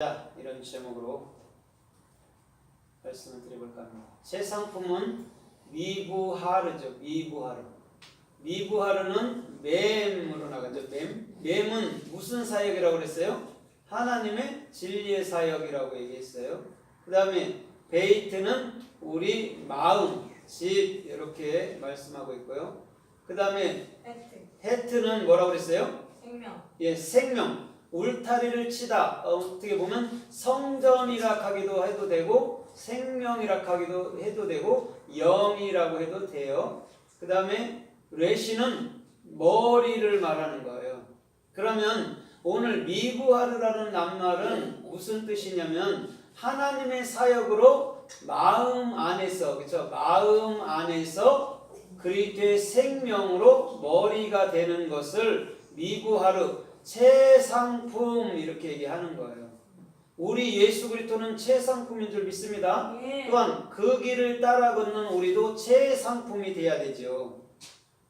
자, 이런 제목으로 말씀을 드려볼까 합니다. 새 상품은 미부하르죠. 미부하르. 미부하르는 맴으로 나가죠. 맴. 맴은 무슨 사역이라고 그랬어요? 하나님의 진리의 사역이라고 얘기했어요. 그 다음에 베이트는 우리 마음, 집 이렇게 말씀하고 있고요. 그 다음에 팩트 헤트는 뭐라고 그랬어요? 생명 예, 생명, 울타리를 치다. 어, 어떻게 보면 성전이라 하기도 해도 되고 생명이라 하기도 해도 되고 영이라고 해도 돼요. 그 다음에 레시는 머리를 말하는 거예요. 그러면 오늘 미부하르라는 낱말은 무슨 뜻이냐면 하나님의 사역으로 마음 안에서 그렇죠? 마음 안에서 그리스도의 생명으로 머리가 되는 것을 미부하르 최상품 이렇게 얘기하는 거예요. 우리 예수 그리스도는 최상품인 줄 믿습니다. 예 또한 그 길을 따라 걷는 우리도 최상품이 돼야 되죠.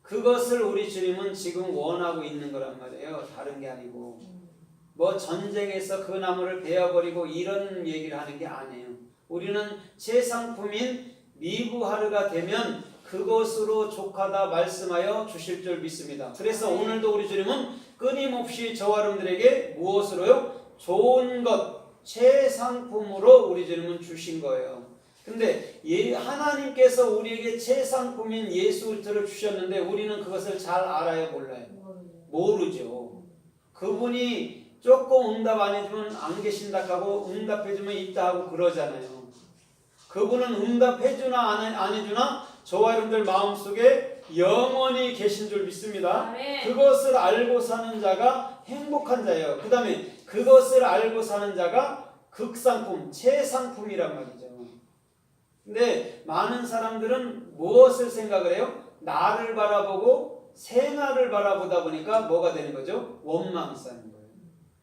그것을 우리 주님은 지금 원하고 있는 거란 말이에요. 다른 게 아니고. 뭐 전쟁에서 그 나무를 베어버리고 이런 얘기를 하는 게 아니에요. 우리는 최상품인 미부하르가 되면 그것으로 족하다 말씀하여 주실 줄 믿습니다. 그래서 오늘도 우리 주님은 끊임없이 저와 여러분들에게 무엇으로요? 좋은 것, 최상품으로 우리 주님은 주신 거예요. 근데 예, 하나님께서 우리에게 최상품인 예수 그리스도를 주셨는데 우리는 그것을 잘 알아요, 몰라요? 모르죠. 그분이 조금 응답 안 해주면 안 계신다 하고 응답해주면 있다 하고 그러잖아요. 그분은 응답해주나 안, 해주나 저와 여러분들 마음속에 영원히 계신 줄 믿습니다. 아멘 그것을 알고 사는 자가 행복한 자예요. 그 다음에 그것을 알고 사는 자가 극상품, 최상품이란 말이죠. 근데 많은 사람들은 무엇을 생각을 해요? 나를 바라보고 생활을 바라보다 보니까 뭐가 되는 거죠? 원망 쌓는 거예요.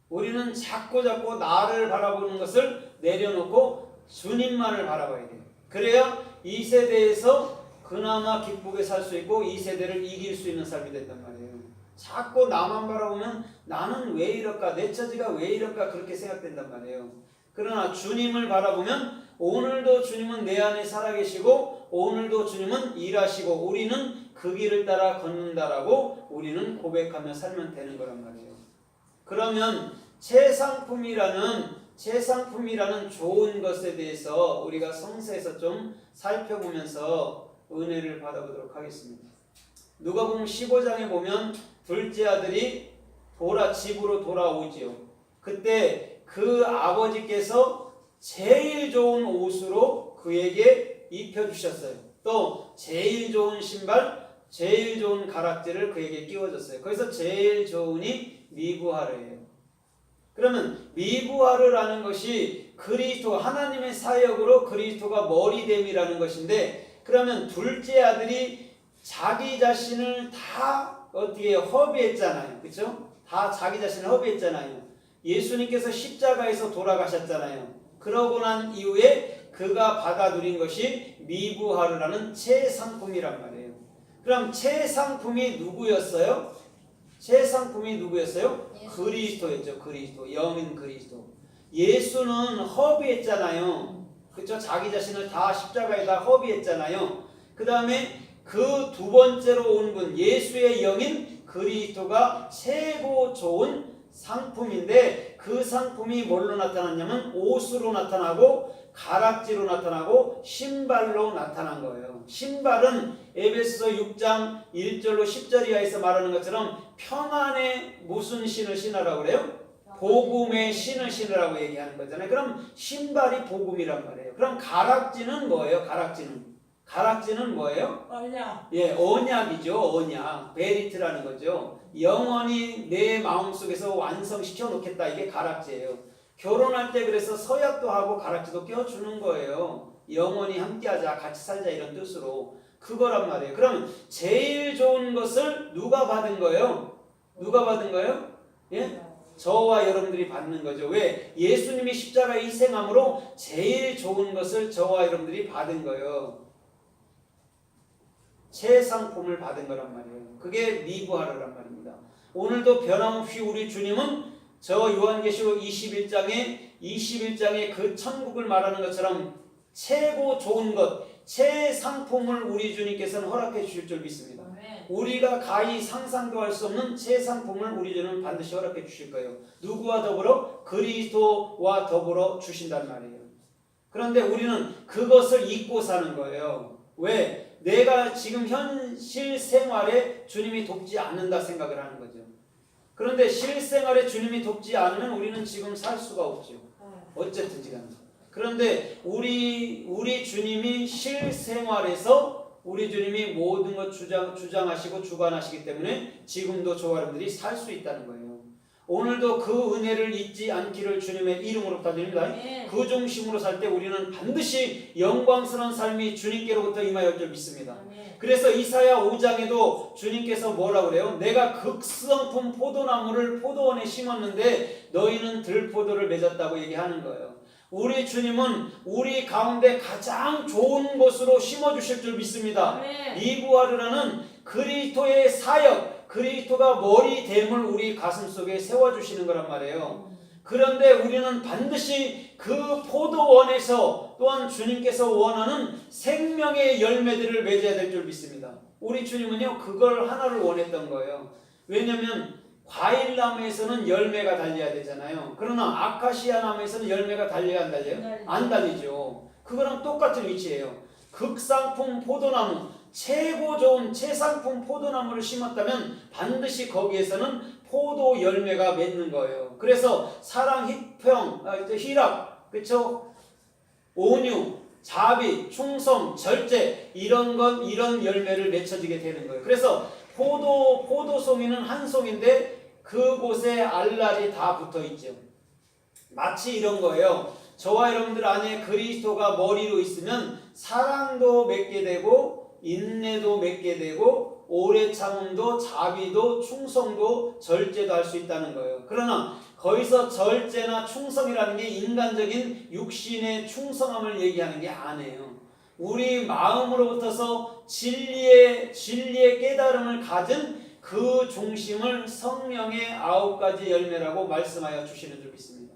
우리는 자꾸 자꾸 나를 바라보는 것을 내려놓고 주님만을 바라봐야 돼요. 그래야 이 세대에서 그나마 기쁘게 살 수 있고 이 세대를 이길 수 있는 삶이 된단 말이에요. 자꾸 나만 바라보면 나는 왜 이럴까? 내 처지가 왜 이럴까? 그렇게 생각된단 말이에요. 그러나 주님을 바라보면 오늘도 주님은 내 안에 살아계시고 오늘도 주님은 일하시고 우리는 그 길을 따라 걷는다라고 우리는 고백하며 살면 되는 거란 말이에요. 그러면 최상품이라는 최상품이라는 좋은 것에 대해서 우리가 성서에서 좀 살펴보면서 은혜를 받아보도록 하겠습니다. 누가복음 15장에 보면 둘째 아들이 돌아 집으로 돌아오지요. 그때 그 아버지께서 제일 좋은 옷으로 그에게 입혀 주셨어요. 또 제일 좋은 신발, 제일 좋은 가락지를 그에게 끼워 줬어요. 그래서 제일 좋은이 미부하르예요. 그러면 미부하르라는 것이 그리스도 하나님의 사역으로 그리스도가 머리됨이라는 것인데 그러면 둘째 아들이 자기 자신을 다 어떻게 허비했잖아요. 그렇죠? 다 자기 자신을 허비했잖아요. 예수님께서 십자가에서 돌아가셨잖아요. 그러고 난 이후에 그가 받아 누린 것이 미부하르라는 최상품이란 말이에요. 그럼 최상품이 누구였어요? 최상품이 누구였어요? 예수. 그리스도였죠. 그리스도. 영인 그리스도. 예수는 허비했잖아요. 그렇죠? 자기 자신을 다 십자가에다 허비했잖아요. 그 다음에 그 두 번째로 온 분 예수의 영인 그리스도가 최고 좋은 상품인데 그 상품이 뭘로 나타났냐면 옷으로 나타나고 가락지로 나타나고 신발로 나타난 거예요. 신발은 에베소서 6장 1절로 10절 이하에서 말하는 것처럼 평안의 무슨 신을 신으라고 그래요? 복음의 신을 신으라고 얘기하는 거잖아요. 그럼 신발이 복음이란 말이에요. 그럼 가락지는 뭐예요? 가락지는 가락지는 뭐예요? 얼려 예, 언약이죠. 언약. 베리트라는 거죠. 영원히 내 마음속에서 완성시켜 놓겠다. 이게 가락지예요. 결혼할 때 그래서 서약도 하고 가락지도 껴주는 거예요. 영원히 함께하자, 같이 살자 이런 뜻으로 그거란 말이에요. 그럼 제일 좋은 것을 누가 받은 거예요? 누가 받은 거예요? 예? 저와 여러분들이 받는 거죠. 왜? 예수님이 십자가에 희생함으로 제일 좋은 것을 저와 여러분들이 받은 거예요. 최상품을 받은 거란 말이에요. 그게 미부하르란 말입니다. 오늘도 변함없이 우리 주님은 저 요한계시록 21장에 21장의 그 천국을 말하는 것처럼 최고 좋은 것, 최상품을 우리 주님께서는 허락해 주실 줄 믿습니다. 우리가 가히 상상도 할 수 없는 최상품을 우리 주는 반드시 허락해 주실 거예요. 누구와 더불어 그리스도와 더불어 주신단 말이에요. 그런데 우리는 그것을 잊고 사는 거예요. 왜? 내가 지금 현실 생활에 주님이 돕지 않는다 생각을 하는 거죠. 그런데 실생활에 주님이 돕지 않으면 우리는 지금 살 수가 없죠. 어쨌든지 간에. 그런데 우리 우리 주님이 실생활에서 우리 주님이 모든 것 주장 주장하시고 주관하시기 때문에 지금도 저와 여러분들이 살 수 있다는 거예요. 오늘도 그 은혜를 잊지 않기를 주님의 이름으로 부탁드립니다. 아멘. 그 중심으로 살 때 우리는 반드시 영광스러운 삶이 주님께로부터 임하여 줄 믿습니다. 아멘. 그래서 이사야 5장에도 주님께서 뭐라 그래요? 내가 극성품 포도나무를 포도원에 심었는데 너희는 들포도를 맺었다고 얘기하는 거예요. 우리 주님은 우리 가운데 가장 좋은 곳으로 심어 주실 줄 믿습니다. 아멘. 이부하르라는 그리스도의 사역, 그리스도가 머리 됨을 우리 가슴 속에 세워 주시는 거란 말이에요. 그런데 우리는 반드시 그 포도원에서 또한 주님께서 원하는 생명의 열매들을 맺어야 될 줄 믿습니다. 우리 주님은요, 그걸 하나를 원했던 거예요. 왜냐면 과일 나무에서는 열매가 달려야 되잖아요. 그러나 아카시아 나무에서는 열매가 달려야 안 달려요? 안 달리죠. 그거랑 똑같은 위치예요. 극상품 포도나무, 최고 좋은 최상품 포도나무를 심었다면 반드시 거기에서는 포도 열매가 맺는 거예요. 그래서 사랑, 희평, 아, 희락, 그렇죠? 온유, 자비, 충성, 절제 이런 건 이런 열매를 맺혀지게 되는 거예요. 그래서 포도 포도송이는 한 송인데 그곳에 알알이 다 붙어 있죠. 마치 이런 거예요. 저와 여러분들 안에 그리스도가 머리로 있으면 사랑도 맺게 되고 인내도 맺게 되고 오래 참음도 자비도 충성도 절제도 할 수 있다는 거예요. 그러나 거기서 절제나 충성이라는 게 인간적인 육신의 충성함을 얘기하는 게 아니에요. 우리 마음으로부터서 진리의 진리의 깨달음을 가진 그 중심을 성령의 아홉 가지 열매라고 말씀하여 주시는 줄 믿습니다.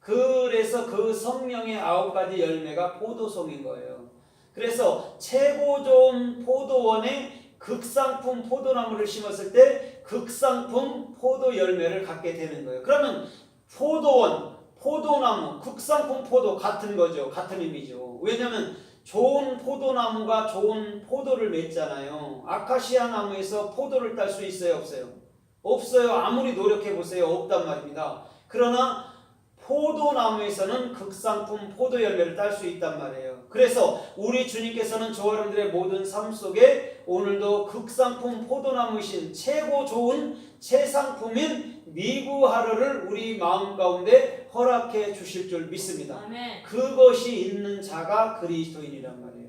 그래서 그 성령의 아홉 가지 열매가 포도송인 거예요. 그래서 최고 좋은 포도원에 극상품 포도나무를 심었을 때 극상품 포도 열매를 갖게 되는 거예요. 그러면 포도원, 포도나무, 극상품 포도 같은 거죠. 같은 의미죠. 왜냐하면 좋은 포도나무가 좋은 포도를 맺잖아요. 아카시아 나무에서 포도를 딸 수 있어요, 없어요? 없어요. 아무리 노력해 보세요. 없단 말입니다. 그러나 포도나무에서는 극상품 포도 열매를 딸 수 있단 말이에요. 그래서 우리 주님께서는 저와 여러분들의 모든 삶 속에 오늘도 극상품 포도나무이신 최고 좋은 최상품인 미구하루를 우리 마음 가운데 허락해 주실 줄 믿습니다. 아멘. 그것이 있는 자가 그리스도인이란 말이에요.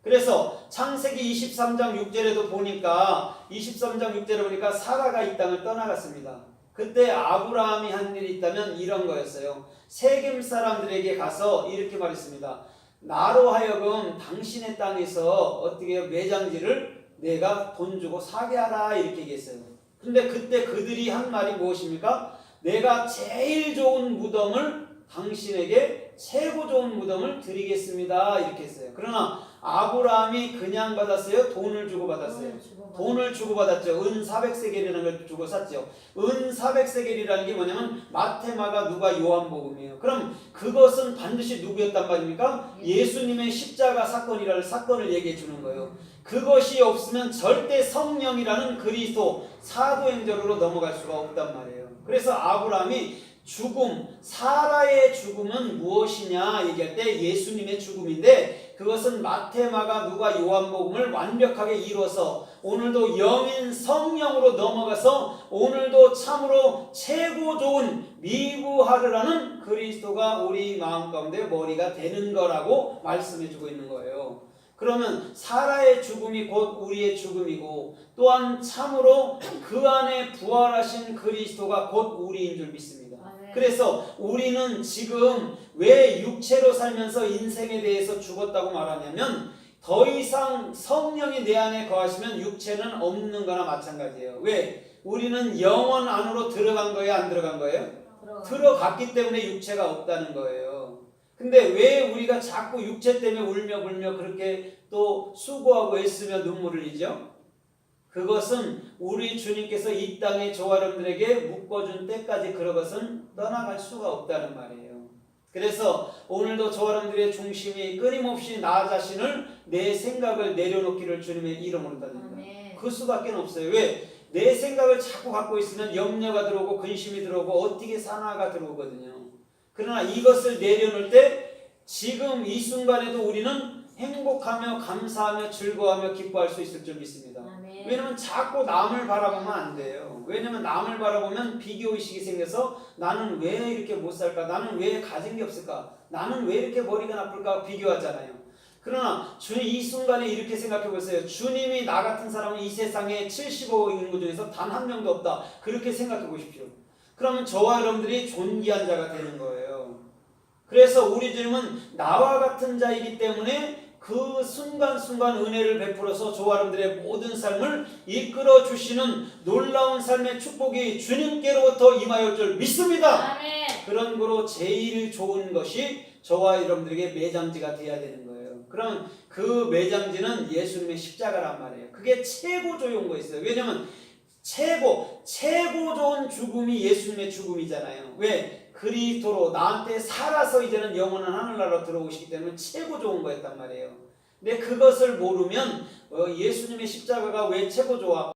그래서 창세기 23장 6절에도 보니까 23장 6절에 보니까 사라가 이 땅을 떠나갔습니다. 그때 아브라함이 한 일이 있다면 이런 거였어요. 세겜 사람들에게 가서 이렇게 말했습니다. 나로 하여금 당신의 땅에서 어떻게 매장지를 내가 돈 주고 사게 하라 이렇게 얘기했어요. 근데 그때 그들이 한 말이 무엇입니까? 내가 제일 좋은 무덤을 당신에게 최고 좋은 무덤을 드리겠습니다. 이렇게 했어요. 그러나 아브라함이 그냥 받았어요? 돈을 주고 받았어요? 돈을 주고 받았죠. 은 400세겔이라는 걸 주고 샀죠. 은 400세겔이라는 게 뭐냐면 마테마가 누가 요한복음이에요. 그럼 그것은 반드시 누구였단 말입니까? 예수님의 십자가 사건이라는 사건을 얘기해 주는 거예요. 그것이 없으면 절대 성령이라는 그리스도 사도행전으로 넘어갈 수가 없단 말이에요. 그래서 아브라함이 죽음, 사라의 죽음은 무엇이냐 얘기할 때 예수님의 죽음인데 그것은 마테마가 누가 요한복음을 완벽하게 이루어서 오늘도 영인 성령으로 넘어가서 오늘도 참으로 최고 좋은 미구하르라는 그리스도가 우리 마음 가운데 머리가 되는 거라고 말씀해 주고 있는 거예요. 그러면 사라의 죽음이 곧 우리의 죽음이고 또한 참으로 그 안에 부활하신 그리스도가 곧 우리인 줄 믿습니다. 그래서 우리는 지금 왜 육체로 살면서 인생에 대해서 죽었다고 말하냐면 더 이상 성령이 내 안에 거하시면 육체는 없는 거나 마찬가지예요. 왜? 우리는 영원 안으로 들어간 거예요? 안 들어간 거예요? 들어갔기 때문에 육체가 없다는 거예요. 근데 왜 우리가 자꾸 육체 때문에 울며 불며 그렇게 또 수고하고 애쓰며 눈물을 흘리죠? 그것은 우리 주님께서 이 땅의 조아름들에게 묶어준 때까지 그런 것은 떠나갈 수가 없다는 말이에요. 그래서 오늘도 조아름들의 중심이 끊임없이 나 자신을 내 생각을 내려놓기를 주님의 이름으로 다닙니다. 아멘. 그 수밖에 없어요. 왜? 내 생각을 자꾸 갖고 있으면 염려가 들어오고 근심이 들어오고 어떻게 사나가 들어오거든요. 그러나 이것을 내려놓을 때 지금 이 순간에도 우리는 행복하며 감사하며 즐거워하며 기뻐할 수 있을 줄 믿습니다. 왜냐면 자꾸 남을 바라보면 안 돼요. 왜냐면 남을 바라보면 비교 의식이 생겨서 나는 왜 이렇게 못 살까? 나는 왜 가진 게 없을까? 나는 왜 이렇게 머리가 나쁠까? 비교하잖아요. 그러나 주님 이 순간에 이렇게 생각해 보세요. 주님이 나 같은 사람은 이 세상에 75억 인구 중에서 단 한 명도 없다. 그렇게 생각해 보십시오. 그러면 저와 여러분들이 존귀한 자가 되는 거예요. 그래서 우리 주님은 나와 같은 자이기 때문에 그 순간순간 은혜를 베풀어서 저와 여러분들의 모든 삶을 이끌어 주시는 놀라운 삶의 축복이 주님께로부터 임하여 줄 믿습니다. 아멘. 그런 거로 제일 좋은 것이 저와 여러분들에게 매장지가 돼야 되는 거예요. 그럼 그 매장지는 예수님의 십자가란 말이에요. 그게 최고 좋은 거 있어요. 왜냐면 최고 최고 좋은 죽음이 예수님의 죽음이잖아요. 왜? 그리스도로 나한테 살아서 이제는 영원한 하늘나라로 들어오시기 때문에 최고 좋은 거였단 말이에요. 근데 그것을 모르면 어, 예수님의 십자가가 왜 최고 좋아?